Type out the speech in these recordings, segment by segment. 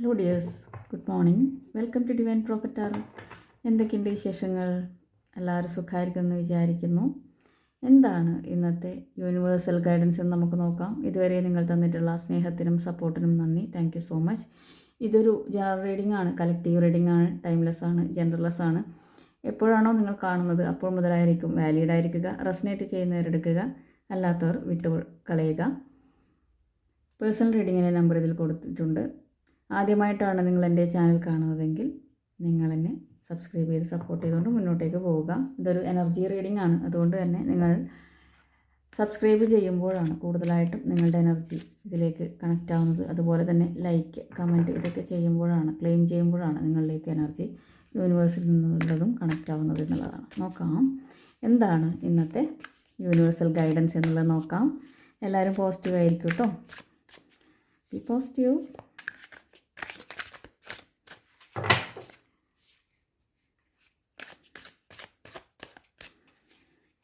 Hello dears good morning welcome to divine പ്രോഫറ്റാർ എന്തൊക്കെയുണ്ട് വിശേഷങ്ങൾ? എല്ലാവരും സുഖമായിരിക്കുമെന്ന് വിചാരിക്കുന്നു. എന്താണ് ഇന്നത്തെ യൂണിവേഴ്സൽ ഗൈഡൻസ് എന്ന് നമുക്ക് നോക്കാം. ഇതുവരെ നിങ്ങൾ തന്നിട്ടുള്ള സ്നേഹത്തിനും സപ്പോർട്ടിനും നന്ദി. താങ്ക് സോ മച്ച് ഇതൊരു ജനറൽ റീഡിംഗ് ആണ്. കളക്റ്റീവ് റീഡിംഗ് ആണ്. ടൈംലെസ് ആണ്. ജനറൽലെസ് ആണ്. എപ്പോഴാണോ നിങ്ങൾ കാണുന്നത് അപ്പോൾ മുതലായിരിക്കും. വാലിഡ് ആയിരിക്കുക. റെസനേറ്റ് ചെയ്യുന്നവരെടുക്കുക അല്ലാത്തവർ വിട്ടു കളയുക പേഴ്സണൽ റീഡിങ്ങിന്റെ നമ്പർ ഇതിൽ കൊടുത്തിട്ടുണ്ട്. ആദ്യമായിട്ടാണ് നിങ്ങൾ എന്റെ ചാനൽ കാണുന്നതെങ്കിൽ നിങ്ങൾ എന്നെ സബ്സ്ക്രൈബ് ചെയ്ത് സപ്പോർട്ട് ചെയ്തുകൊണ്ട് മുന്നോട്ടേക്ക് പോവുക. ഇതൊരു എനർജി റീഡിംഗ് ആണ്. അതുകൊണ്ട് തന്നെ നിങ്ങൾ സബ്സ്ക്രൈബ് ചെയ്യുമ്പോഴാണ് കൂടുതലായിട്ടും നിങ്ങളുടെ എനർജി ഇതിലേക്ക് കണക്റ്റ് ആവുന്നത്. അതുപോലെ തന്നെ ലൈക്ക് കമന്റ് ഇതൊക്കെ ചെയ്യുമ്പോഴാണ് ക്ലെയിം ചെയ്യുമ്പോഴാണ് നിങ്ങളിലേക്ക് എനർജി യൂണിവേഴ്സിൽ നിന്നുള്ളതും കണക്റ്റ് ആവുന്നത് എന്നുള്ളതാണ്. നോക്കാം. എന്താണ് ഇന്നത്തെ യൂണിവേഴ്സൽ ഗൈഡൻസ് എന്നുള്ളത് നോക്കാം. എല്ലാവരും പോസിറ്റീവ് ആയിരിക്കും കേട്ടോ ബി പോസിറ്റീവ്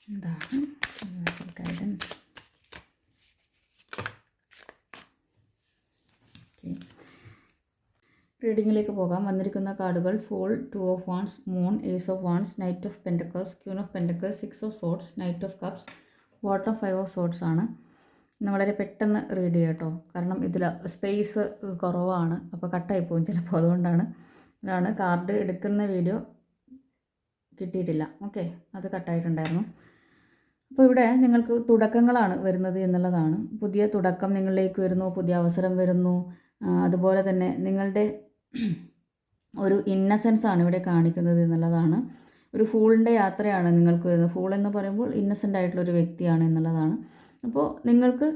എന്താണ് യൂണിവേഴ്സൽ ഗൈഡൻസ് റീഡിങ്ങിലേക്ക് പോകാം. വന്നിരിക്കുന്ന കാർഡുകൾ fool two of wands moon ace of wands knight of pentacles queen of pentacles six of swords knight of cups water five of swords ആണ്. ഇന്ന് വളരെ പെട്ടെന്ന് റീഡ് ചെയ്യാം കേട്ടോ. കാരണം ഇതിൽ സ്പേസ് കുറവാണ്. അപ്പോൾ കട്ടായി പോകും ചിലപ്പോൾ അതുകൊണ്ടാണ്. അതാണ് കാർഡ് എടുക്കുന്ന വീഡിയോ കിട്ടിയിട്ടില്ല. ഓക്കെ അത് കട്ടായിട്ടുണ്ടായിരുന്നു അപ്പോൾ ഇവിടെ നിങ്ങൾക്ക് തുടക്കങ്ങളാണ് വരുന്നത് എന്നുള്ളതാണ്. പുതിയ തുടക്കം നിങ്ങളിലേക്ക് വരുന്നു. പുതിയ അവസരം വരുന്നു. അതുപോലെ തന്നെ നിങ്ങളുടെ ഒരു ഇന്നസെൻസ് ആണ് ഇവിടെ കാണിക്കുന്നത് എന്നുള്ളതാണ്. ഒരു ഫൂളിന്റെ യാത്രയാണ് നിങ്ങൾക്ക് ഫൂൾ എന്ന് പറയുമ്പോൾ ഇന്നസെന്റ് ആയിട്ടുള്ള ഒരു വ്യക്തിയാണ് എന്നുള്ളതാണ്. അപ്പോൾ നിങ്ങൾക്ക്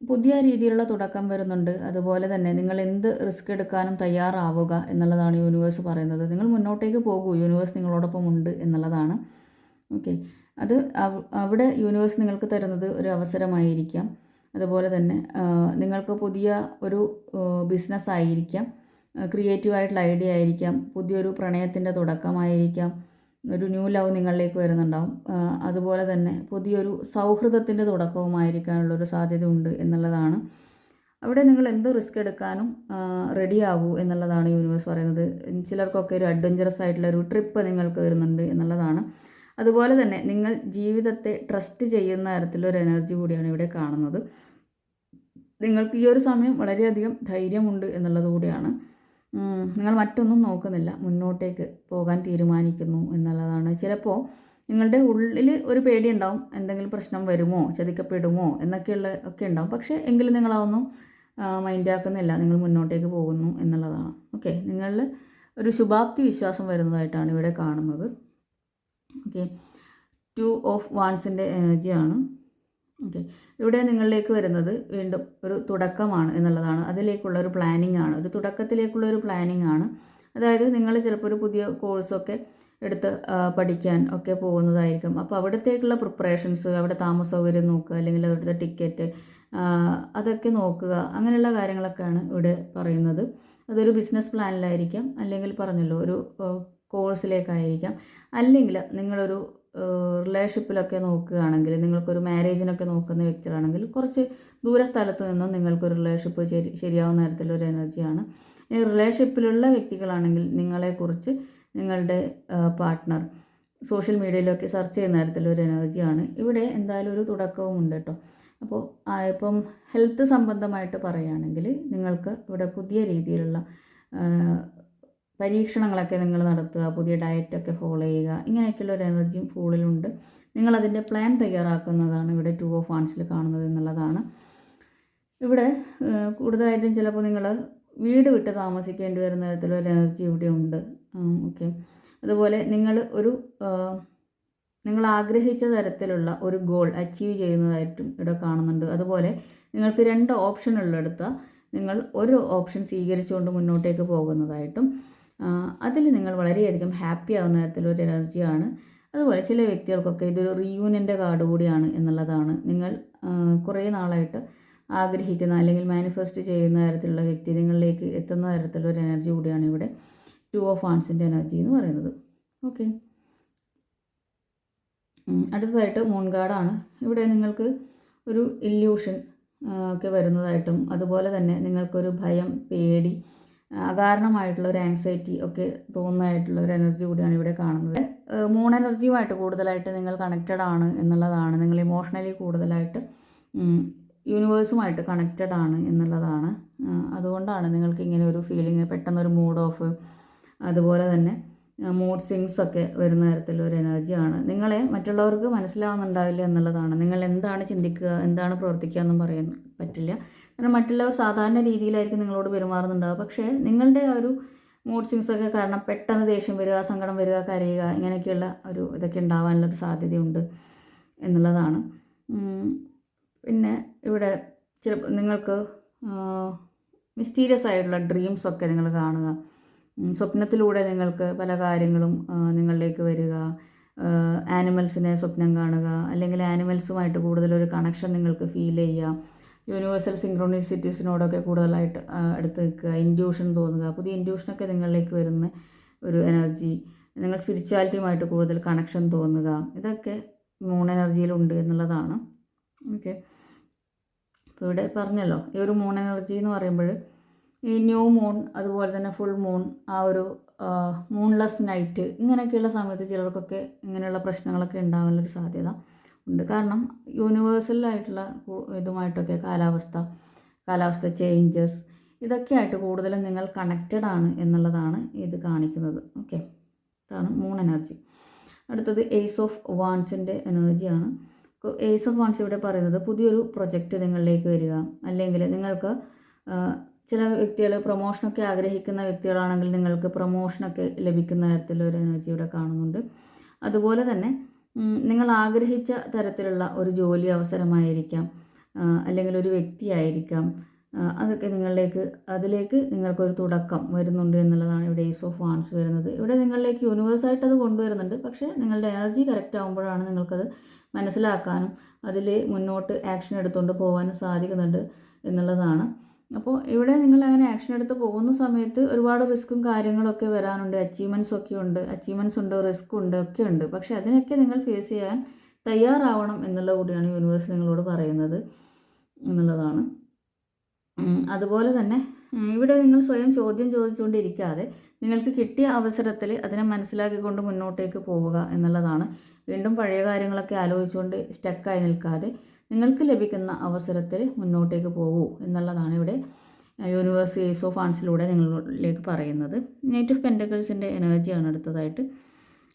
പുതിയ രീതിയിലുള്ള തുടക്കം വരുന്നുണ്ട്. അതുപോലെ തന്നെ നിങ്ങൾ എന്ത് റിസ്ക് എടുക്കാനും തയ്യാറാവുക എന്നുള്ളതാണ് യൂണിവേഴ്സ് പറയുന്നത്. നിങ്ങൾ മുന്നോട്ടേക്ക് പോകൂ. യൂണിവേഴ്സ് നിങ്ങളോടൊപ്പം ഉണ്ട് എന്നുള്ളതാണ്. ഓക്കെ അത് അവിടെ യൂണിവേഴ്സ് നിങ്ങൾക്ക് തരുന്നത് ഒരു അവസരമായിരിക്കാം. അതുപോലെ തന്നെ നിങ്ങൾക്ക് പുതിയ ഒരു ബിസിനസ് ആയിരിക്കാം ക്രിയേറ്റീവ് ആയിട്ടുള്ള ഐഡിയ ആയിരിക്കാം പുതിയൊരു പ്രണയത്തിന്റെ തുടക്കമായിരിക്കാം ഒരു ന്യൂ ലവ് നിങ്ങളിലേക്ക് വരുന്നുണ്ടാവും അതുപോലെ തന്നെ പുതിയൊരു സൗഹൃദത്തിന്റെ തുടക്കവുമായിരിക്കാനുള്ളൊരു സാധ്യത ഉണ്ട് എന്നുള്ളതാണ്. അവിടെ നിങ്ങൾ എന്ത് റിസ്ക് എടുക്കാനും റെഡി ആകൂ എന്നുള്ളതാണ് യൂണിവേഴ്സ് പറയുന്നത്. ചിലർക്കൊക്കെ ഒരു അഡ്വഞ്ചറസ് ആയിട്ടുള്ള ഒരു ട്രിപ്പ് നിങ്ങൾക്ക് വരുന്നുണ്ട് എന്നുള്ളതാണ്. അതുപോലെ തന്നെ നിങ്ങൾ ജീവിതത്തെ ട്രസ്റ്റ് ചെയ്യുന്ന തരത്തിലൊരു എനർജി കൂടിയാണ് ഇവിടെ കാണുന്നത്. നിങ്ങൾക്ക് ഈ ഒരു സമയം വളരെയധികം ധൈര്യമുണ്ട് എന്നുള്ളത് കൂടിയാണ് നിങ്ങൾ മറ്റൊന്നും നോക്കുന്നില്ല. മുന്നോട്ടേക്ക് പോകാൻ തീരുമാനിക്കുന്നു എന്നുള്ളതാണ്. ചിലപ്പോൾ നിങ്ങളുടെ ഉള്ളിൽ ഒരു പേടി ഉണ്ടാവും എന്തെങ്കിലും പ്രശ്നം വരുമോ? ചതിക്കപ്പെടുമോ? എന്നൊക്കെയുള്ള ഒക്കെ ഉണ്ടാവും. പക്ഷേ എങ്കിലും നിങ്ങളതൊന്നും മൈൻഡാക്കുന്നില്ല നിങ്ങൾ മുന്നോട്ടേക്ക് പോകുന്നു എന്നുള്ളതാണ്. ഓക്കെ നിങ്ങളിൽ ഒരു ശുഭാപ്തി വിശ്വാസം വരുന്നതായിട്ടാണ് ഇവിടെ കാണുന്നത്. ഓക്കെ ടു ഓഫ് വാൻസിന്റെ എനർജിയാണ് ഓക്കെ. ഇവിടെ നിങ്ങളിലേക്ക് വരുന്നത് വീണ്ടും ഒരു തുടക്കമാണ് എന്നുള്ളതാണ്. അതിലേക്കുള്ള ഒരു പ്ലാനിങ് ആണ്. ഒരു തുടക്കത്തിലേക്കുള്ള ഒരു പ്ലാനിങ് ആണ്. അതായത് നിങ്ങൾ ചിലപ്പോൾ ഒരു പുതിയ കോഴ്സൊക്കെ എടുത്ത് പഠിക്കാൻ ഒക്കെ പോകുന്നതായിരിക്കും. അപ്പോൾ അവിടത്തേക്കുള്ള പ്രിപ്പറേഷൻസ് അവിടെ താമസ സൗകര്യം നോക്കുക അല്ലെങ്കിൽ അവിടുത്തെ ടിക്കറ്റ് അതൊക്കെ നോക്കുക അങ്ങനെയുള്ള കാര്യങ്ങളൊക്കെയാണ് ഇവിടെ പറയുന്നത്. അതൊരു ബിസിനസ് പ്ലാനിലായിരിക്കാം അല്ലെങ്കിൽ പറഞ്ഞല്ലോ ഒരു കോഴ്സിലേക്കായിരിക്കാം അല്ലെങ്കിൽ നിങ്ങളൊരു റിലേഷൻഷിപ്പിലൊക്കെ നോക്കുകയാണെങ്കിൽ നിങ്ങൾക്കൊരു മാരേജിനൊക്കെ നോക്കുന്ന വ്യക്തികളാണെങ്കിൽ കുറച്ച് ദൂര സ്ഥലത്ത് നിന്നും നിങ്ങൾക്കൊരു റിലേഷൻഷിപ്പ് ശരി ശരിയാവുന്ന തരത്തിലൊരു എനർജിയാണ് ഈ റിലേഷൻഷിപ്പിലുള്ള വ്യക്തികളാണെങ്കിൽ നിങ്ങളെക്കുറിച്ച് നിങ്ങളുടെ പാർട്ട്ണർ സോഷ്യൽ മീഡിയയിലൊക്കെ സെർച്ച് ചെയ്യുന്ന തരത്തിലൊരു എനർജിയാണ് ഇവിടെ എന്തായാലും ഒരു തുടക്കവും ഉണ്ട് കേട്ടോ അപ്പോൾ ഇപ്പം ഹെൽത്ത് സംബന്ധമായിട്ട് പറയുകയാണെങ്കിൽ നിങ്ങൾക്ക് ഇവിടെ പുതിയ രീതിയിലുള്ള പരീക്ഷണങ്ങളൊക്കെ നിങ്ങൾ നടത്തുക പുതിയ ഡയറ്റൊക്കെ ഫോളോ ചെയ്യുക ഇങ്ങനെയൊക്കെയുള്ള ഒരു എനർജിയും ഫുള്ളിലുണ്ട് നിങ്ങളതിന്റെ പ്ലാൻ തയ്യാറാക്കുന്നതാണ് ഇവിടെ ടു ഓഫ് വാൺസിൽ കാണുന്നത് എന്നുള്ളതാണ്. ഇവിടെ കൂടുതലായിട്ടും ചിലപ്പോൾ നിങ്ങൾ വീട് വിട്ട് താമസിക്കേണ്ടി വരുന്ന തരത്തിലൊരു എനർജി ഇവിടെ ഉണ്ട്. ഓക്കെ അതുപോലെ നിങ്ങൾ ഒരു നിങ്ങൾ ആഗ്രഹിച്ച തരത്തിലുള്ള ഒരു ഗോൾ അച്ചീവ് ചെയ്യുന്നതായിട്ടും ഇവിടെ കാണുന്നുണ്ട്. അതുപോലെ നിങ്ങൾക്ക് രണ്ട് ഓപ്ഷൻ ഉള്ളിടത്ത് നിങ്ങൾ ഒരു ഓപ്ഷൻ സ്വീകരിച്ചുകൊണ്ട് മുന്നോട്ടേക്ക് പോകുന്നതായിട്ടും അതിൽ നിങ്ങൾ വളരെയധികം ഹാപ്പി ആവുന്ന തരത്തിലൊരു എനർജിയാണ് അതുപോലെ ചില വ്യക്തികൾക്കൊക്കെ ഇതൊരു റീയൂണിയന്റെ കാർഡ് കൂടിയാണ് എന്നുള്ളതാണ്. നിങ്ങൾ കുറേ നാളായിട്ട് ആഗ്രഹിക്കുന്ന അല്ലെങ്കിൽ മാനിഫെസ്റ്റ് ചെയ്യുന്ന തരത്തിലുള്ള വ്യക്തി നിങ്ങളിലേക്ക് എത്തുന്ന തരത്തിലുള്ള ഒരു എനർജി കൂടിയാണ് ഇവിടെ ടു ഓഫ് ആൺസിന്റെ എനർജി എന്ന് പറയുന്നത്. ഓക്കെ അടുത്തതായിട്ട് മൂൺ കാർഡാണ് ഇവിടെ നിങ്ങൾക്ക് ഒരു ഇല്യൂഷൻ ഒക്കെ വരുന്നതായിട്ടും അതുപോലെ തന്നെ നിങ്ങൾക്കൊരു ഭയം പേടി അകാരണമായിട്ടുള്ള ഒരു ആങ്സൈറ്റി ഒക്കെ തോന്നുന്നതായിട്ടുള്ള ഒരു എനർജി കൂടിയാണ് ഇവിടെ കാണുന്നത്. മൂൺ എനർജിയുമായിട്ട് കൂടുതലായിട്ട് നിങ്ങൾ കണക്റ്റഡ് ആണ് എന്നുള്ളതാണ്. നിങ്ങൾ ഇമോഷണലി കൂടുതലായിട്ട് യൂണിവേഴ്സുമായിട്ട് കണക്റ്റഡ് ആണ് എന്നുള്ളതാണ്. അതുകൊണ്ടാണ് നിങ്ങൾക്ക് ഇങ്ങനെ ഒരു ഫീലിംഗ് പെട്ടെന്നൊരു മൂഡ് ഓഫ് അതുപോലെ തന്നെ മൂഡ് സ്വിങ്സ് ഒക്കെ വരുന്ന തരത്തിലൊരു എനർജിയാണ് നിങ്ങളെ മറ്റുള്ളവർക്ക് മനസ്സിലാവുന്നുണ്ടാവില്ല എന്നുള്ളതാണ്. നിങ്ങൾ എന്താണ് ചിന്തിക്കുക എന്താണ് പ്രവർത്തിക്കുക എന്നും പറയാൻ പറ്റില്ല. കാരണം മറ്റുള്ളവർ സാധാരണ രീതിയിലായിരിക്കും നിങ്ങളോട് പെരുമാറുന്നുണ്ടാവുക. പക്ഷേ നിങ്ങളുടെ ആ ഒരു മൂഡ് സ്വിങ്സ് ഒക്കെ കാരണം പെട്ടെന്ന് ദേഷ്യം വരിക സങ്കടം വരിക കരയുക ഇങ്ങനെയൊക്കെയുള്ള ഒരു ഇതൊക്കെ ഉണ്ടാവാനുള്ളൊരു സാധ്യതയുണ്ട് എന്നുള്ളതാണ്. പിന്നെ ഇവിടെ ചിലപ്പോൾ നിങ്ങൾക്ക് മിസ്റ്റീരിയസ് ആയിട്ടുള്ള ഡ്രീംസ് ഒക്കെ നിങ്ങൾ കാണുക. സ്വപ്നത്തിലൂടെ നിങ്ങൾക്ക് പല കാര്യങ്ങളും നിങ്ങളിലേക്ക് വരിക. ആനിമൽസിനെ സ്വപ്നം കാണുക. അല്ലെങ്കിൽ ആനിമൽസുമായിട്ട് കൂടുതലൊരു കണക്ഷൻ നിങ്ങൾക്ക് ഫീൽ ചെയ്യുക. യൂണിവേഴ്സൽ സിങ്ക്രോണിസിറ്റീസിനോടൊക്കെ കൂടുതലായിട്ട് അടുത്ത് നിൽക്കുക. ഇൻഡ്യൂഷൻ തോന്നുക. പുതിയ ഇൻഡ്യൂഷനൊക്കെ നിങ്ങളിലേക്ക് വരുന്ന ഒരു എനർജി നിങ്ങൾ സ്പിരിച്വാലിറ്റിയുമായിട്ട് കൂടുതൽ കണക്ഷൻ തോന്നുക. ഇതൊക്കെ മൂൺ എനർജിയിലുണ്ട് എന്നുള്ളതാണ്. ഓക്കെ അപ്പോൾ ഇവിടെ പറഞ്ഞല്ലോ ഈ ഒരു മൂൺ എനർജി എന്ന് പറയുമ്പോൾ ഈ ന്യൂ മൂൺ അതുപോലെ തന്നെ ഫുൾ മൂൺ ആ ഒരു മൂൺലെസ് നൈറ്റ് ഇങ്ങനെയൊക്കെയുള്ള സമയത്ത് ചിലർക്കൊക്കെ ഇങ്ങനെയുള്ള പ്രശ്നങ്ങളൊക്കെ ഉണ്ടാകാനുള്ളൊരു സാധ്യത. ഉണ്ട്. കാരണം യൂണിവേഴ്സലായിട്ടുള്ള ഇതുമായിട്ടൊക്കെ കാലാവസ്ഥ കാലാവസ്ഥ ചേഞ്ചസ് ഇതൊക്കെയായിട്ട് കൂടുതലും നിങ്ങൾ കണക്റ്റഡ് ആണ് എന്നുള്ളതാണ് ഇത് കാണിക്കുന്നത്. ഓക്കെ ഇതാണ് മൂൺ എനർജി അടുത്തത് എയ്സ് ഓഫ് വാൺസിന്റെ എനർജിയാണ് എയ്സ് ഓഫ് വാൻസ് ഇവിടെ പറയുന്നത് പുതിയൊരു പ്രൊജക്റ്റ് നിങ്ങളിലേക്ക് വരിക. അല്ലെങ്കിൽ നിങ്ങൾക്ക് ചില വ്യക്തികൾ പ്രൊമോഷനൊക്കെ ആഗ്രഹിക്കുന്ന വ്യക്തികളാണെങ്കിൽ നിങ്ങൾക്ക് പ്രൊമോഷനൊക്കെ ലഭിക്കുന്ന തരത്തിലൊരു എനർജി ഇവിടെ കാണുന്നുണ്ട്. അതുപോലെ തന്നെ നിങ്ങൾ ആഗ്രഹിച്ച തരത്തിലുള്ള ഒരു ജോലി അവസരമായിരിക്കാം അല്ലെങ്കിൽ ഒരു വ്യക്തിയായിരിക്കാം. അതൊക്കെ നിങ്ങളിലേക്ക് അതിലേക്ക് നിങ്ങൾക്കൊരു തുടക്കം വരുന്നുണ്ട് എന്നുള്ളതാണ് ഇവിടെ ഏസ് ഓഫ് വാൺസ് വരുന്നത്. ഇവിടെ നിങ്ങളിലേക്ക് യൂണിവേഴ്സായിട്ട് അത് കൊണ്ടുവരുന്നുണ്ട്. പക്ഷേ നിങ്ങളുടെ എനർജി കറക്റ്റ് ആകുമ്പോഴാണ് നിങ്ങൾക്കത് മനസ്സിലാക്കാനും അതിൽ മുന്നോട്ട് ആക്ഷൻ എടുത്തുകൊണ്ട് പോകാനും സാധിക്കുന്നുണ്ട് എന്നുള്ളതാണ്. അപ്പോൾ ഇവിടെ നിങ്ങൾ അങ്ങനെ ആക്ഷൻ എടുത്ത് പോകുന്ന സമയത്ത് ഒരുപാട് റിസ്ക്കും കാര്യങ്ങളൊക്കെ വരാനുണ്ട്. അച്ചീവ്മെന്റ്സ് ഒക്കെ ഉണ്ട്. അച്ചീവ്മെന്റ്സ് ഉണ്ട് റിസ്ക് ഉണ്ട് ഒക്കെ ഉണ്ട്. പക്ഷേ അതിനൊക്കെ നിങ്ങൾ ഫേസ് ചെയ്യാൻ തയ്യാറാവണം എന്നുള്ള കൂടിയാണ് യൂണിവേഴ്സ് നിങ്ങളോട് പറയുന്നത് എന്നുള്ളതാണ്. അതുപോലെ തന്നെ ഇവിടെ നിങ്ങൾ സ്വയം ചോദ്യം ചോദിച്ചുകൊണ്ടിരിക്കാതെ നിങ്ങൾക്ക് കിട്ടിയ അവസരത്തിൽ അതിനെ മനസ്സിലാക്കിക്കൊണ്ട് മുന്നോട്ടേക്ക് പോവുക എന്നുള്ളതാണ്. വീണ്ടും പഴയ കാര്യങ്ങളൊക്കെ ആലോചിച്ചുകൊണ്ട് സ്റ്റക്കായി നിൽക്കാതെ നിങ്ങൾക്ക് ലഭിക്കുന്ന അവസരത്തിൽ മുന്നോട്ടേക്ക് പോകൂ എന്നുള്ളതാണ് ഇവിടെ യൂണിവേഴ്സ് ഏസ് ഓഫ് ആൺസിലൂടെ നിങ്ങളിലേക്ക് പറയുന്നത്. നൈറ്റ് ഓഫ് പെന്റക്കിൾസിന്റെ എനർജിയാണ് അടുത്തതായിട്ട്.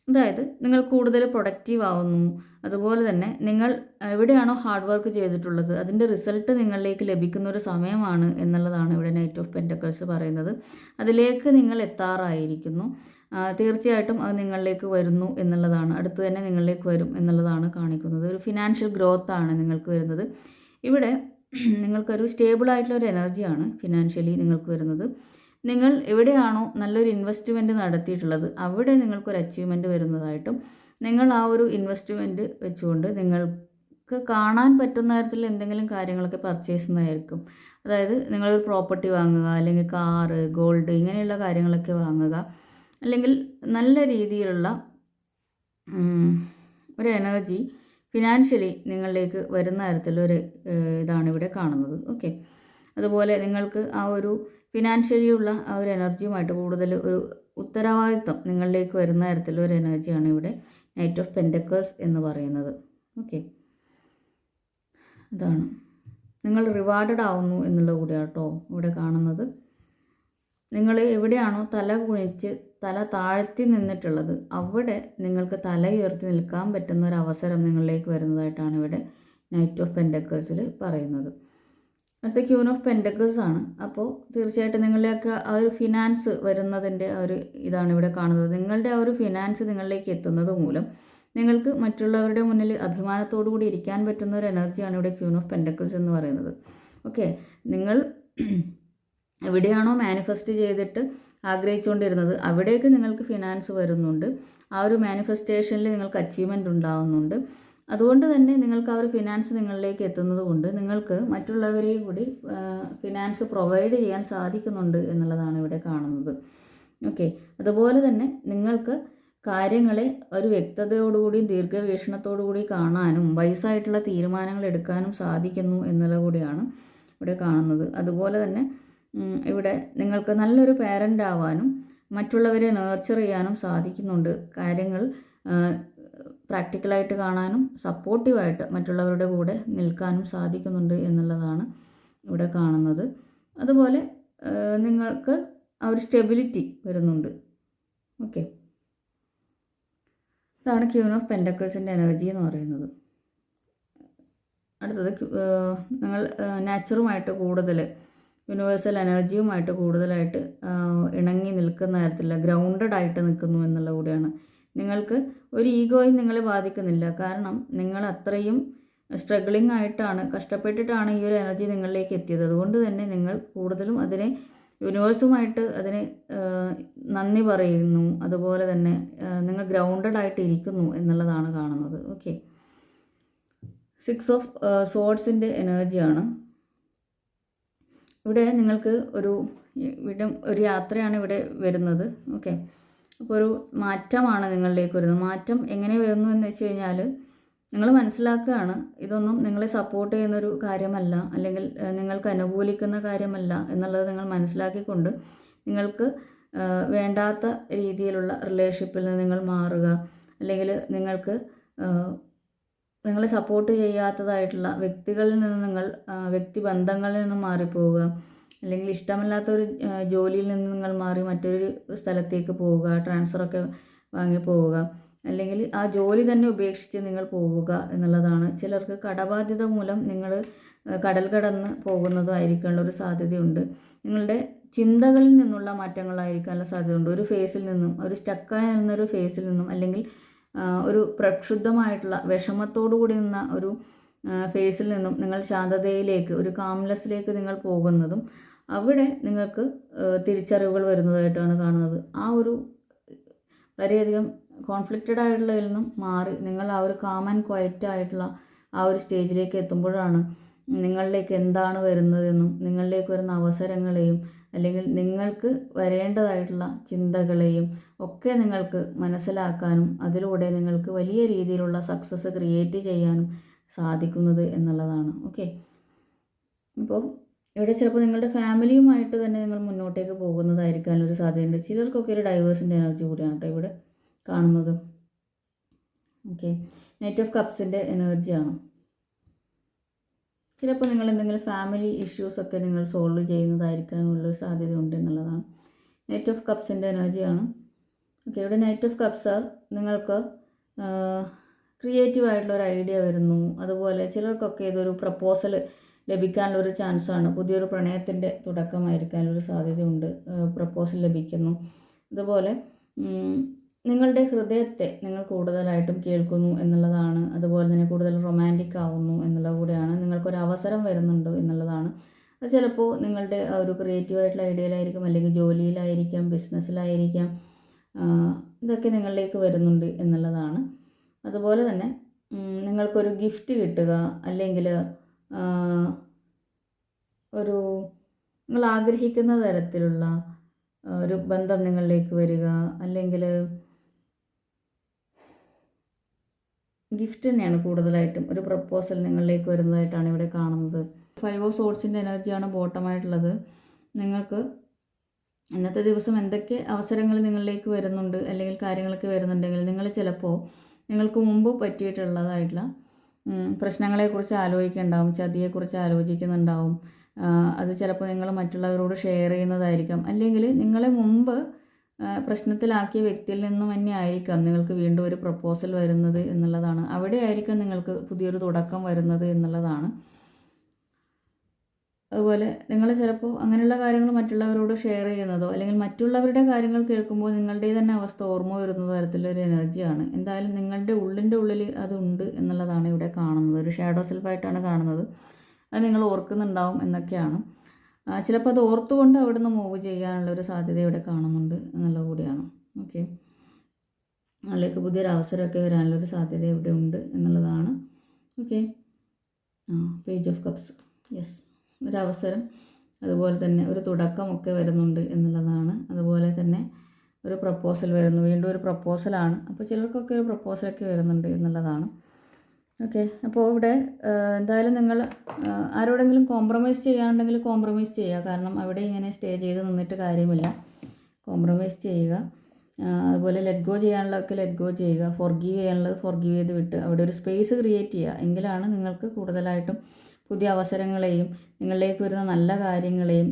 അതായത് നിങ്ങൾ കൂടുതൽ പ്രൊഡക്റ്റീവ് ആവുന്നു. അതുപോലെ തന്നെ നിങ്ങൾ എവിടെയാണോ ഹാർഡ് വർക്ക് ചെയ്തിട്ടുള്ളത് അതിന്റെ റിസൾട്ട് നിങ്ങളിലേക്ക് ലഭിക്കുന്ന ഒരു സമയമാണ് എന്നുള്ളതാണ് ഇവിടെ നൈറ്റ് ഓഫ് പെൻഡക്കൾസ് പറയുന്നത്. അതിലേക്ക് നിങ്ങൾ എത്താറായിരിക്കുന്നു. തീർച്ചയായിട്ടും അത് നിങ്ങളിലേക്ക് വരുന്നു എന്നുള്ളതാണ്. അടുത്ത് തന്നെ നിങ്ങളിലേക്ക് വരും എന്നുള്ളതാണ് കാണിക്കുന്നത്. ഒരു ഫിനാൻഷ്യൽ ഗ്രോത്ത് ആണ് നിങ്ങൾക്ക് വരുന്നത്. ഇവിടെ നിങ്ങൾക്കൊരു സ്റ്റേബിൾ ആയിട്ടുള്ള ഒരു എനർജിയാണ് ഫിനാൻഷ്യലി നിങ്ങൾക്ക് വരുന്നത്. നിങ്ങൾ എവിടെയാണോ നല്ലൊരു ഇൻവെസ്റ്റ്മെന്റ് നടത്തിയിട്ടുള്ളത് അവിടെ നിങ്ങൾക്കൊരു അച്ചീവ്മെന്റ് വരുന്നതായിട്ടും നിങ്ങൾ ആ ഒരു ഇൻവെസ്റ്റ്മെന്റ് വെച്ചുകൊണ്ട് നിങ്ങൾക്ക് കാണാൻ പറ്റുന്ന തരത്തിൽ എന്തെങ്കിലും കാര്യങ്ങളൊക്കെ പർച്ചേസ് ചെയ്യുന്നതായിരിക്കും. അതായത് നിങ്ങളൊരു പ്രോപ്പർട്ടി വാങ്ങുക അല്ലെങ്കിൽ കാറ് ഗോൾഡ് ഇങ്ങനെയുള്ള കാര്യങ്ങളൊക്കെ വാങ്ങുക. അല്ലെങ്കിൽ നല്ല രീതിയിലുള്ള ഒരു എനർജി ഫിനാൻഷ്യലി നിങ്ങളിലേക്ക് വരുന്ന തരത്തിലൊരു ഇതാണ് ഇവിടെ കാണുന്നത്. ഓക്കെ അതുപോലെ നിങ്ങൾക്ക് ആ ഒരു ഫിനാൻഷ്യലിയുള്ള ആ ഒരു എനർജിയുമായിട്ട് കൂടുതൽ ഒരു ഉത്തരവാദിത്വം നിങ്ങളിലേക്ക് വരുന്ന തരത്തിലുള്ള ഒരു എനർജിയാണ് ഇവിടെ നൈറ്റ് ഓഫ് പെൻഡക്കേഴ്സ് എന്ന് പറയുന്നത്. ഓക്കെ അതാണ്. നിങ്ങൾ റിവാർഡഡ് ആവുന്നു എന്നുള്ളത് കൂടിയാണ് കേട്ടോ ഇവിടെ കാണുന്നത്. നിങ്ങൾ എവിടെയാണോ തല കുനിച്ച് തല താഴ്ത്തി നിന്നിട്ടുള്ളത് അവിടെ നിങ്ങൾക്ക് തല ഉയർത്തി നിൽക്കാൻ പറ്റുന്ന ഒരു അവസരം നിങ്ങളിലേക്ക് വരുന്നതായിട്ടാണ് ഇവിടെ നൈറ്റ് ഓഫ് പെൻഡക്കേഴ്സിൽ പറയുന്നത്. അടുത്ത ക്യൂൻ ഓഫ് പെൻഡക്കിൾസ് ആണ്. അപ്പോൾ തീർച്ചയായിട്ടും നിങ്ങളിലേക്ക് ആ ഒരു ഫിനാൻസ് വരുന്നതിന്റെ ആ ഒരു ഇതാണ് ഇവിടെ കാണുന്നത്. നിങ്ങളുടെ ആ ഒരു ഫിനാൻസ് നിങ്ങളിലേക്ക് എത്തുന്നത് മൂലം നിങ്ങൾക്ക് മറ്റുള്ളവരുടെ മുന്നിൽ അഭിമാനത്തോടു കൂടി ഇരിക്കാൻ പറ്റുന്ന ഒരു എനർജിയാണ് ഇവിടെ ക്യൂൻ ഓഫ് പെൻഡക്കിൾസ് എന്ന് പറയുന്നത്. ഓക്കെ നിങ്ങൾ എവിടെയാണോ മാനിഫെസ്റ്റ് ചെയ്തിട്ട് ആഗ്രഹിച്ചുകൊണ്ടിരുന്നത് അവിടേക്ക് നിങ്ങൾക്ക് ഫിനാൻസ് വരുന്നുണ്ട്. ആ ഒരു മാനിഫെസ്റ്റേഷനിൽ നിങ്ങൾക്ക് അച്ചീവ്മെന്റ് ഉണ്ടാവുന്നുണ്ട്. അതുകൊണ്ട് തന്നെ നിങ്ങൾക്ക് ആ ഒരു ഫിനാൻസ് നിങ്ങളിലേക്ക് എത്തുന്നത് കൊണ്ട് നിങ്ങൾക്ക് മറ്റുള്ളവരെയും കൂടി ഫിനാൻസ് പ്രൊവൈഡ് ചെയ്യാൻ സാധിക്കുന്നുണ്ട് എന്നുള്ളതാണ് ഇവിടെ കാണുന്നത്. ഓക്കെ അതുപോലെ തന്നെ നിങ്ങൾക്ക് കാര്യങ്ങളെ ഒരു വ്യക്തതയോടുകൂടിയും ദീർഘവീക്ഷണത്തോടുകൂടി കാണാനും വയസ്സായിട്ടുള്ള തീരുമാനങ്ങൾ എടുക്കാനും സാധിക്കുന്നു എന്നുള്ള കൂടിയാണ് ഇവിടെ കാണുന്നത്. അതുപോലെ തന്നെ ഇവിടെ നിങ്ങൾക്ക് നല്ലൊരു പേരന്റ് ആവാനും മറ്റുള്ളവരെ നേർച്ചർ ചെയ്യാനും സാധിക്കുന്നുണ്ട്. കാര്യങ്ങൾ പ്രാക്ടിക്കലായിട്ട് കാണാനും സപ്പോർട്ടീവായിട്ട് മറ്റുള്ളവരുടെ കൂടെ നിൽക്കാനും സാധിക്കുന്നുണ്ട് എന്നുള്ളതാണ് ഇവിടെ കാണുന്നത്. അതുപോലെ നിങ്ങൾക്ക് ആ ഒരു സ്റ്റെബിലിറ്റി വരുന്നുണ്ട്. ഓക്കെ ഇതാണ് ക്യൂൻ ഓഫ് പെൻഡക്കേഴ്സിന്റെ എനർജി എന്ന് പറയുന്നത്. അടുത്തത് നിങ്ങൾ നാച്ചുറുമായിട്ട് കൂടുതൽ യൂണിവേഴ്സൽ എനർജിയുമായിട്ട് കൂടുതലായിട്ട് ഇണങ്ങി നിൽക്കുന്ന തരത്തിലുള്ള ഗ്രൗണ്ടഡ് ആയിട്ട് നിൽക്കുന്നു എന്നുള്ള കൂടിയാണ്. നിങ്ങൾക്ക് ഒരു ഈഗോയും നിങ്ങളെ ബാധിക്കുന്നില്ല. കാരണം നിങ്ങൾ അത്രയും സ്ട്രഗിളിംഗ് ആയിട്ടാണ് കഷ്ടപ്പെട്ടിട്ടാണ് ഈ ഒരു എനർജി നിങ്ങളിലേക്ക് എത്തിയത്. അതുകൊണ്ട് തന്നെ നിങ്ങൾ കൂടുതലും അതിനെ യൂണിവേഴ്സുമായിട്ട് അതിനെ നന്ദി പറയുന്നു. അതുപോലെ തന്നെ നിങ്ങൾ ഗ്രൗണ്ടഡ് ആയിട്ട് ഇരിക്കുന്നു എന്നുള്ളതാണ് കാണുന്നത്. ഓക്കെ സിക്സ് ഓഫ് സോഡ്സിന്റെ എനർജിയാണ് ഇവിടെ നിങ്ങൾക്ക് ഒരു ഇവിടെ ഒരു യാത്രയാണ് ഇവിടെ വരുന്നത്. ഓക്കെ. അപ്പോൾ ഒരു മാറ്റമാണ് നിങ്ങളിലേക്ക് വരുന്നത്. മാറ്റം എങ്ങനെ വരുന്നു എന്ന് വെച്ച് കഴിഞ്ഞാൽ നിങ്ങൾ മനസ്സിലാക്കുകയാണ് ഇതൊന്നും നിങ്ങളെ സപ്പോർട്ട് ചെയ്യുന്നൊരു കാര്യമല്ല അല്ലെങ്കിൽ നിങ്ങൾക്ക് അനുകൂലിക്കുന്ന കാര്യമല്ല എന്നുള്ളത് നിങ്ങൾ മനസ്സിലാക്കിക്കൊണ്ട് നിങ്ങൾക്ക് വേണ്ടാത്ത രീതിയിലുള്ള റിലേഷൻഷിപ്പിൽ നിന്ന് നിങ്ങൾ മാറുക. അല്ലെങ്കിൽ നിങ്ങൾക്ക് നിങ്ങളെ സപ്പോർട്ട് ചെയ്യാത്തതായിട്ടുള്ള വ്യക്തികളിൽ നിന്ന് നിങ്ങൾ വ്യക്തി ബന്ധങ്ങളിൽ നിന്നും മാറിപ്പോവുക. അല്ലെങ്കിൽ ഇഷ്ടമല്ലാത്ത ഒരു ജോലിയിൽ നിന്ന് നിങ്ങൾ മാറി മറ്റൊരു സ്ഥലത്തേക്ക് പോവുക ട്രാൻസ്ഫറൊക്കെ വാങ്ങി പോവുക. അല്ലെങ്കിൽ ആ ജോലി തന്നെ ഉപേക്ഷിച്ച് നിങ്ങൾ പോവുക എന്നുള്ളതാണ്. ചിലർക്ക് കടബാധ്യത മൂലം നിങ്ങൾ കടൽ കടന്ന് പോകുന്നതായിരിക്കാനുള്ള ഒരു സാധ്യതയുണ്ട്. നിങ്ങളുടെ ചിന്തകളിൽ നിന്നുള്ള മാറ്റങ്ങളായിരിക്കാനുള്ള സാധ്യതയുണ്ട്. ഒരു ഫേസിൽ നിന്നും ഒരു സ്റ്റക്കായി നിന്നൊരു ഫേസിൽ നിന്നും അല്ലെങ്കിൽ ഒരു പ്രക്ഷുബ്ധമായിട്ടുള്ള വിഷമത്തോടു കൂടി നിന്ന ഒരു ഫേസിൽ നിന്നും നിങ്ങൾ ശാന്തതയിലേക്ക് ഒരു കാംലെസ്സിലേക്ക് നിങ്ങൾ പോകുന്നതും അവിടെ നിങ്ങൾക്ക് തിരിച്ചറിവുകൾ വരുന്നതായിട്ടാണ് കാണുന്നത്. ആ ഒരു വളരെയധികം കോൺഫ്ലിക്റ്റഡ് ആയിട്ടുള്ളതിൽ നിന്നും മാറി നിങ്ങൾ ആ ഒരു കാം ആൻഡ് ക്വയറ്റ് ആയിട്ടുള്ള ആ ഒരു സ്റ്റേജിലേക്ക് എത്തുമ്പോഴാണ് നിങ്ങളിലേക്ക് എന്താണ് വരുന്നതെന്നും നിങ്ങളിലേക്ക് വരുന്ന അവസരങ്ങളെയും അല്ലെങ്കിൽ നിങ്ങൾക്ക് വരേണ്ടതായിട്ടുള്ള ചിന്തകളെയും ഒക്കെ നിങ്ങൾക്ക് മനസ്സിലാക്കാനും അതിലൂടെ നിങ്ങൾക്ക് വലിയ രീതിയിലുള്ള സക്സസ് ക്രിയേറ്റ് ചെയ്യാനും സാധിക്കുന്നത് എന്നുള്ളതാണ്. ഓക്കെ ഇപ്പോൾ ഇവിടെ ചിലപ്പോൾ നിങ്ങളുടെ ഫാമിലിയുമായിട്ട് തന്നെ നിങ്ങൾ മുന്നോട്ടേക്ക് പോകുന്നതായിരിക്കാൻ ഒരു സാധ്യതയുണ്ട്. ചിലർക്കൊക്കെ ഒരു ഡൈവേഴ്സിന്റെ എനർജി കൂടിയാണ് കേട്ടോ ഇവിടെ കാണുന്നത്. ഓക്കെ നൈറ്റ് ഓഫ് കപ്സിന്റെ എനർജിയാണ് ചിലപ്പോൾ നിങ്ങൾ എന്തെങ്കിലും ഫാമിലി ഇഷ്യൂസൊക്കെ നിങ്ങൾ സോൾവ് ചെയ്യുന്നതായിരിക്കാനുള്ള സാധ്യത ഉണ്ട് എന്നുള്ളതാണ്. നൈറ്റ് ഓഫ് കപ്സിന്റെ എനർജിയാണ് ഓക്കെ ഇവിടെ നൈറ്റ് ഓഫ് കപ്സ് നിങ്ങൾക്ക് ക്രിയേറ്റീവ് ആയിട്ടുള്ള ഒരു ഐഡിയ വരുന്നു. അതുപോലെ ചിലർക്കൊക്കെ ഇതൊരു പ്രപ്പോസൽ ലഭിക്കാനുള്ള ഒരു ചാൻസാണ് പുതിയൊരു പ്രണയത്തിന്റെ തുടക്കമായിരിക്കാനുള്ളൊരു സാധ്യതയുണ്ട് പ്രപ്പോസൽ ലഭിക്കുന്നു. അതുപോലെ നിങ്ങളുടെ ഹൃദയത്തെ നിങ്ങൾ കൂടുതലായിട്ടും കേൾക്കുന്നു എന്നുള്ളതാണ്. അതുപോലെ തന്നെ കൂടുതൽ റൊമാന്റിക് ആവുന്നു എന്നുള്ളത് കൂടെയാണ്. നിങ്ങൾക്കൊരു അവസരം വരുന്നുണ്ട് എന്നുള്ളതാണ്. അത് ചിലപ്പോൾ നിങ്ങളുടെ ഒരു ക്രിയേറ്റീവ് ആയിട്ടുള്ള ഐഡിയയിലായിരിക്കും അല്ലെങ്കിൽ ജോലിയിലായിരിക്കാം ബിസിനസ്സിലായിരിക്കാം ഇതൊക്കെ നിങ്ങളിലേക്ക് വരുന്നുണ്ട് എന്നുള്ളതാണ്. അതുപോലെ തന്നെ നിങ്ങൾക്കൊരു ഗിഫ്റ്റ് കിട്ടുക അല്ലെങ്കിൽ ഒരു നിങ്ങൾ ആഗ്രഹിക്കുന്ന തരത്തിലുള്ള ഒരു ബന്ധം നിങ്ങളിലേക്ക് വരിക അല്ലെങ്കിൽ ഗിഫ്റ്റ് തന്നെയാണ് കൂടുതലായിട്ടും. ഒരു പ്രപ്പോസൽ നിങ്ങളിലേക്ക് വരുന്നതായിട്ടാണ് ഇവിടെ കാണുന്നത്. ഫൈവ് ഓഫ് സോർട്സിന്റെ എനർജിയാണ് ബോട്ടമായിട്ടുള്ളത് നിങ്ങൾക്ക് ഇന്നത്തെ ദിവസം എന്തൊക്കെ അവസരങ്ങൾ നിങ്ങളിലേക്ക് വരുന്നുണ്ട് അല്ലെങ്കിൽ കാര്യങ്ങളൊക്കെ വരുന്നുണ്ടെങ്കിൽ നിങ്ങൾ ചിലപ്പോൾ നിങ്ങൾക്ക് മുമ്പ് പറ്റിയിട്ടുള്ളതായിട്ടുള്ള പ്രശ്നങ്ങളെക്കുറിച്ച് ആലോചിക്കുന്നുണ്ടാവും ചതിയെക്കുറിച്ച് ആലോചിക്കുന്നുണ്ടാവും. അത് ചിലപ്പോൾ നിങ്ങൾ മറ്റുള്ളവരോട് ഷെയർ ചെയ്യുന്നതായിരിക്കാം. അല്ലെങ്കിൽ നിങ്ങളെ മുമ്പ് പ്രശ്നത്തിലാക്കിയ വ്യക്തിയിൽ നിന്നും തന്നെ ആയിരിക്കാം നിങ്ങൾക്ക് വീണ്ടും ഒരു പ്രപ്പോസൽ വരുന്നത് എന്നുള്ളതാണ്. അവിടെ ആയിരിക്കാം നിങ്ങൾക്ക് പുതിയൊരു തുടക്കം വരുന്നത് എന്നുള്ളതാണ്. അതുപോലെ നിങ്ങൾ ചിലപ്പോൾ അങ്ങനെയുള്ള കാര്യങ്ങൾ മറ്റുള്ളവരോട് ഷെയർ ചെയ്യുന്നതോ അല്ലെങ്കിൽ മറ്റുള്ളവരുടെ കാര്യങ്ങൾ കേൾക്കുമ്പോൾ നിങ്ങളുടെ തന്നെ അവസ്ഥ ഓർമ്മ വരുന്ന തരത്തിലൊരു എനർജിയാണ് എന്തായാലും നിങ്ങളുടെ ഉള്ളിന്റെ ഉള്ളിൽ അതുണ്ട് എന്നുള്ളതാണ് ഇവിടെ കാണുന്നത്. ഒരു ഷാഡോ സെൽഫായിട്ടാണ് കാണുന്നത്. അത് നിങ്ങൾ ഓർക്കുന്നുണ്ടാവും എന്നൊക്കെയാണ്. ചിലപ്പോൾ അത് ഓർത്തുകൊണ്ട് അവിടുന്ന് മൂവ് ചെയ്യാനുള്ള ഒരു സാധ്യത ഇവിടെ കാണുന്നുണ്ട് എന്നുള്ള കൂടിയാണ്. ഓക്കെ അതിലേക്ക് പുതിയൊരു അവസരമൊക്കെ വരാനുള്ളൊരു സാധ്യത ഇവിടെ ഉണ്ട് എന്നുള്ളതാണ്. ഓക്കെ ആ പേജ് ഓഫ് കപ്സ് യെസ് ഒരു അവസരം. അതുപോലെ തന്നെ ഒരു തുടക്കമൊക്കെ വരുന്നുണ്ട് എന്നുള്ളതാണ്. അതുപോലെ തന്നെ ഒരു പ്രപ്പോസൽ വരുന്നു. വീണ്ടും ഒരു പ്രപ്പോസലാണ് അപ്പോൾ ചിലർക്കൊക്കെ ഒരു പ്രപ്പോസലൊക്കെ വരുന്നുണ്ട് എന്നുള്ളതാണ്. ഓക്കെ. അപ്പോൾ ഇവിടെ എന്തായാലും നിങ്ങൾ ആരോടെങ്കിലും കോംപ്രമൈസ് ചെയ്യാനുണ്ടെങ്കിൽ കോംപ്രമൈസ് ചെയ്യുക. കാരണം അവിടെ ഇങ്ങനെ സ്റ്റേ ചെയ്ത് നിന്നിട്ട് കാര്യമില്ല. കോംപ്രമൈസ് ചെയ്യുക. അതുപോലെ ലെറ്റ് ഗോ ചെയ്യാനുള്ളതൊക്കെ ലെറ്റ് ഗോ ചെയ്യുക. ഫോർഗീവ് ചെയ്യാനുള്ളത് ഫോർഗീവ് ചെയ്ത് വിട്ട് അവിടെ ഒരു സ്പേസ് ക്രിയേറ്റ് ചെയ്യുക. എങ്കിലാണ് നിങ്ങൾക്ക് കൂടുതലായിട്ടും പുതിയ അവസരങ്ങളെയും നിങ്ങളിലേക്ക് വരുന്ന നല്ല കാര്യങ്ങളെയും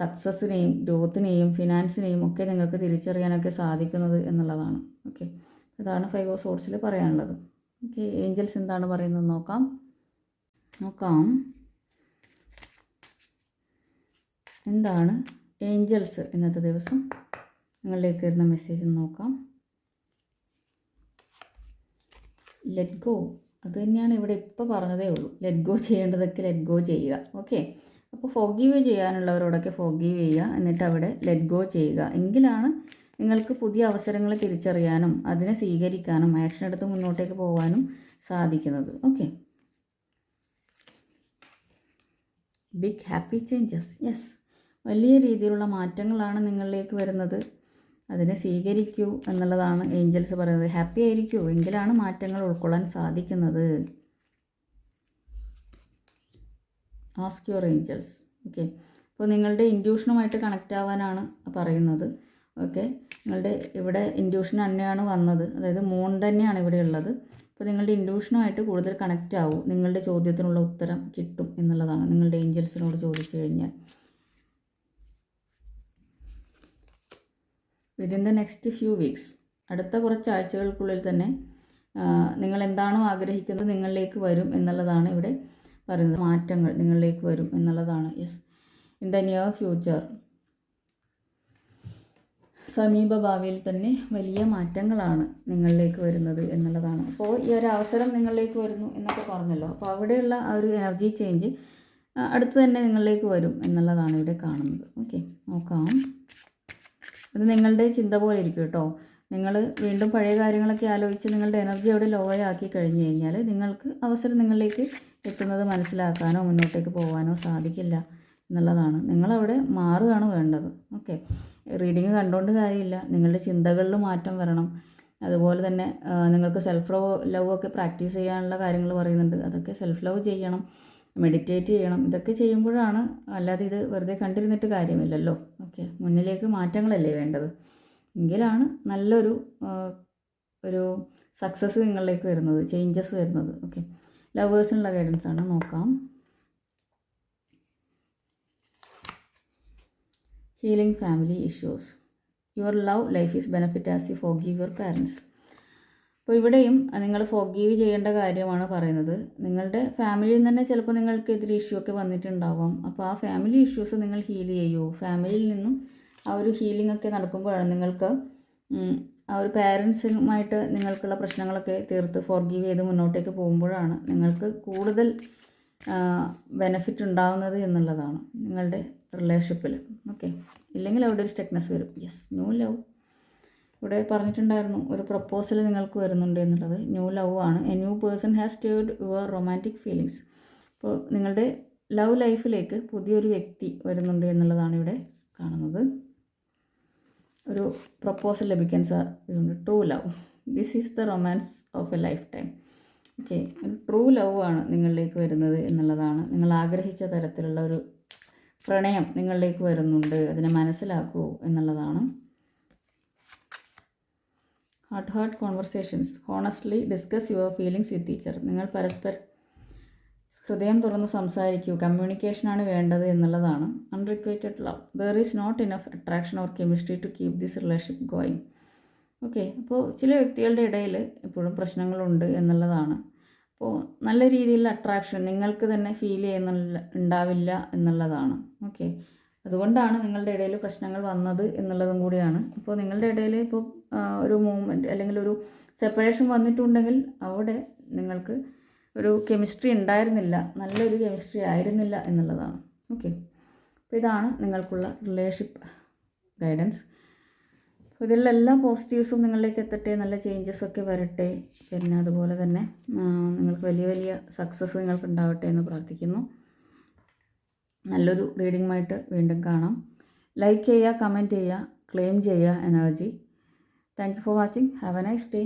സക്സസ്സിനെയും ഗ്രോത്തിനെയും ഫിനാൻസിനെയും ഒക്കെ നിങ്ങൾക്ക് തിരിച്ചറിയാനൊക്കെ സാധിക്കുന്നത് എന്നുള്ളതാണ്. ഓക്കെ. ഇതാണ് ഫൈവ് ഓഫ് സോർട്സിൽ പറയാനുള്ളത്. ഓക്കെ ഏഞ്ചൽസ് എന്താണ് പറയുന്നത് നോക്കാം. നോക്കാം. എന്താണ് ഏഞ്ചൽസ് ഇന്നത്തെ ദിവസം? നിങ്ങളിലേക്ക് വരുന്ന മെസ്സേജ് നോക്കാം. ലെറ്റ് ഗോ അത് തന്നെയാണ് ഇവിടെ ഇപ്പോൾ പറഞ്ഞതേ ഉള്ളൂ. ലെറ്റ് ഗോ ചെയ്യേണ്ടതൊക്കെ ലെറ്റ് ഗോ ചെയ്യുക. ഓക്കെ അപ്പോൾ ഫോഗീവ് ചെയ്യാനുള്ളവരോടൊക്കെ ഫോഗീവ് ചെയ്യുക. എന്നിട്ട് അവിടെ ലെറ്റ് ഗോ ചെയ്യുക. എങ്കിലാണ് നിങ്ങൾക്ക് പുതിയ അവസരങ്ങൾ തിരിച്ചറിയാനും അതിനെ സ്വീകരിക്കാനും ആക്ഷൻ എടുത്ത് മുന്നോട്ടേക്ക് പോകാനും സാധിക്കുന്നത്. Okay big happy changes yes വലിയ രീതിയിലുള്ള മാറ്റങ്ങളാണ് നിങ്ങളിലേക്ക് വരുന്നത്. അതിനെ സ്വീകരിക്കൂ എന്നുള്ളതാണ് ഏഞ്ചൽസ് പറയുന്നത്. ഹാപ്പി ആയിരിക്കൂ. എങ്കിലാണ് മാറ്റങ്ങൾ ഉൾക്കൊള്ളാൻ സാധിക്കുന്നത്. ആസ്ക് യുവർ ഏഞ്ചൽസ് ഓക്കെ അപ്പോൾ നിങ്ങളുടെ ഇൻഡ്യൂഷനുമായിട്ട് കണക്റ്റ് ആവാനാണ് പറയുന്നത്. ഓക്കെ. നിങ്ങളുടെ ഇവിടെ ഇൻഡ്യൂഷൻ തന്നെയാണ് വന്നത്. അതായത് മൂൺ തന്നെയാണ് ഇവിടെ ഉള്ളത്. അപ്പോൾ നിങ്ങളുടെ ഇൻഡ്യൂഷനുമായിട്ട് കൂടുതൽ കണക്റ്റ് ആവും. നിങ്ങളുടെ ചോദ്യത്തിനുള്ള ഉത്തരം കിട്ടും എന്നുള്ളതാണ്. നിങ്ങളുടെ ഏഞ്ചൽസിനോട് ചോദിച്ചു കഴിഞ്ഞാൽ. Within the next few weeks അടുത്ത കുറച്ച് ആഴ്ചകൾക്കുള്ളിൽ തന്നെ നിങ്ങൾ എന്താണോ ആഗ്രഹിക്കുന്നത് നിങ്ങളിലേക്ക് വരും എന്നുള്ളതാണ് ഇവിടെ പറയുന്നത്. മാറ്റങ്ങൾ നിങ്ങളിലേക്ക് വരും എന്നുള്ളതാണ്. Yes in the near future സമീപ ഭാവിയിൽ തന്നെ വലിയ മാറ്റങ്ങളാണ് നിങ്ങളിലേക്ക് വരുന്നത് എന്നുള്ളതാണ്. അപ്പോൾ ഈ ഒരു അവസരം നിങ്ങളിലേക്ക് വരുന്നു എന്നൊക്കെ പറഞ്ഞല്ലോ. അപ്പോൾ അവിടെയുള്ള ആ ഒരു എനർജി ചേഞ്ച് അടുത്ത് തന്നെ നിങ്ങളിലേക്ക് വരും എന്നുള്ളതാണ് ഇവിടെ കാണുന്നത്. ഓക്കെ നോക്കാം. അത് നിങ്ങളുടെ ചിന്ത പോലെ ഇരിക്കും കേട്ടോ. നിങ്ങൾ വീണ്ടും പഴയ കാര്യങ്ങളൊക്കെ ആലോചിച്ച് നിങ്ങളുടെ എനർജി അവിടെ ലോ ആക്കി കഴിഞ്ഞു കഴിഞ്ഞാൽ നിങ്ങൾക്ക് അവസരം നിങ്ങളിലേക്ക് എത്തുന്നത് മനസ്സിലാക്കാനോ മുന്നോട്ടേക്ക് പോകാനോ സാധിക്കില്ല എന്നുള്ളതാണ്. നിങ്ങളവിടെ മാറുകയാണ് വേണ്ടത്. ഓക്കെ റീഡിങ് കണ്ടുകൊണ്ട് കാര്യമില്ല. നിങ്ങളുടെ ചിന്തകളിൽ മാറ്റം വരണം. അതുപോലെ തന്നെ നിങ്ങൾക്ക് സെൽഫ് ലവ് ലവ് ഒക്കെ പ്രാക്ടീസ് ചെയ്യാനുള്ള കാര്യങ്ങൾ പറയുന്നുണ്ട്. അതൊക്കെ സെൽഫ് ലവ് ചെയ്യണം മെഡിറ്റേറ്റ് ചെയ്യണം. ഇതൊക്കെ ചെയ്യുമ്പോഴാണ് അല്ലാതെ ഇത് വെറുതെ കണ്ടിരുന്നിട്ട് കാര്യമില്ലല്ലോ. ഓക്കെ. മുന്നിലേക്ക് മാറ്റങ്ങളല്ലേ വേണ്ടത്? എങ്കിലാണ് നല്ലൊരു ഒരു സക്സസ് നിങ്ങളിലേക്ക് വരുന്നത് ചേഞ്ചസ് വരുന്നത്. ഓക്കെ. ലവേഴ്സിനുള്ള ഗൈഡൻസ് ആണ്. നോക്കാം. Healing family issues your love life is benefit as you forgive your parents അപ്പോൾ ഇവിടെയും നിങ്ങൾ ഫോഗീവ് ചെയ്യേണ്ട കാര്യമാണ് പറയുന്നത്. നിങ്ങളുടെ ഫാമിലിയിൽ തന്നെ ചിലപ്പോൾ നിങ്ങൾക്കെതിരെ ഇഷ്യൂ ഒക്കെ വന്നിട്ടുണ്ടാവാം. അപ്പോൾ ആ ഫാമിലി ഇഷ്യൂസ് നിങ്ങൾ ഹീൽ ചെയ്യൂ. ഫാമിലിയിൽ നിന്നും ആ ഒരു ഹീലിംഗ് ഒക്കെ നടക്കുമ്പോഴാണ് നിങ്ങൾക്ക് ആ ഒരു പാരൻസുമായിട്ട് നിങ്ങൾക്കുള്ള പ്രശ്നങ്ങളൊക്കെ തീർത്ത് ഫോർഗീവ് ചെയ്ത് മുന്നോട്ടേക്ക് പോകുമ്പോഴാണ് നിങ്ങൾക്ക് കൂടുതൽ ബെനഫിറ്റ് ഉണ്ടാകുന്നത് എന്നുള്ളതാണ് നിങ്ങളുടെ റിലേഷൻഷിപ്പിൽ ഓക്കെ ഇല്ലെങ്കിൽ അവിടെ ഒരു സ്റ്റെക്നെസ് വരും. യെസ് ന്യൂ ലവ് ഇവിടെ പറഞ്ഞിട്ടുണ്ടായിരുന്നു ഒരു പ്രപ്പോസൽ നിങ്ങൾക്ക് വരുന്നുണ്ട് എന്നുള്ളത്. ന്യൂ ലവ് ആണ്. A new person has stirred your romantic feelings അപ്പോൾ നിങ്ങളുടെ ലവ് ലൈഫിലേക്ക് പുതിയൊരു വ്യക്തി വരുന്നുണ്ട് എന്നുള്ളതാണ് ഇവിടെ കാണുന്നത്. ഒരു പ്രപ്പോസൽ ലഭിക്കാൻ സാധ്യതയുണ്ട് true love this is the romance of a lifetime okay true love ആണ് നിങ്ങളിലേക്ക് വരുന്നത് എന്നുള്ളതാണ്. നിങ്ങൾ ആഗ്രഹിച്ച തരത്തിലുള്ള ഒരു പ്രണയം നിങ്ങളിലേക്ക് വരുന്നുണ്ട്. അതിനെ മനസ്സിലാക്കൂ എന്നുള്ളതാണ്. Heart heart conversations honestly discuss your feelings with teacher നിങ്ങൾ പരസ്പരം ഹൃദയം തുറന്ന് സംസാരിക്കൂ. കമ്മ്യൂണിക്കേഷനാണ് വേണ്ടത് എന്നുള്ളതാണ്. Unrequited love there is not enough attraction or chemistry to keep this relationship going okay അപ്പോൾ ചില വ്യക്തികളുടെ ഇടയിൽ എപ്പോഴും പ്രശ്നങ്ങളുണ്ട് എന്നുള്ളതാണ്. അപ്പോൾ നല്ല രീതിയിലുള്ള അട്രാക്ഷൻ നിങ്ങൾക്ക് തന്നെ ഫീൽ ചെയ്യുന്ന ഉണ്ടാവില്ല എന്നുള്ളതാണ്. ഓക്കെ അതുകൊണ്ടാണ് നിങ്ങളുടെ ഇടയിൽ പ്രശ്നങ്ങൾ വന്നത് എന്നുള്ളതും കൂടിയാണ്. അപ്പോൾ നിങ്ങളുടെ ഇടയിൽ ഇപ്പോൾ ഒരു മൂവ്മെന്റ് അല്ലെങ്കിൽ ഒരു സെപ്പറേഷൻ വന്നിട്ടുണ്ടെങ്കിൽ അവിടെ നിങ്ങൾക്ക് ഒരു കെമിസ്ട്രി ഉണ്ടായിരുന്നില്ല. നല്ലൊരു കെമിസ്ട്രി ആയിരുന്നില്ല എന്നുള്ളതാണ്. ഓക്കെ അപ്പോൾ ഇതാണ് നിങ്ങൾക്കുള്ള റിലേഷൻഷിപ്പ് ഗൈഡൻസ് ഇതിലുള്ള എല്ലാ പോസിറ്റീവ്സും നിങ്ങളിലേക്ക് എത്തട്ടെ നല്ല ചേഞ്ചസ് ഒക്കെ വരട്ടെ. പിന്നെ അതുപോലെ തന്നെ നിങ്ങൾക്ക് വലിയ വലിയ സക്സസ് നിങ്ങൾക്ക് ഉണ്ടാവട്ടെ എന്ന് പ്രാർത്ഥിക്കുന്നു. നല്ലൊരു റീഡിങ്ങുമായിട്ട് വീണ്ടും കാണാം. ലൈക്ക് ചെയ്യുക കമന്റ് ചെയ്യുക ക്ലെയിം ചെയ്യുക energy thank you for watching have a nice day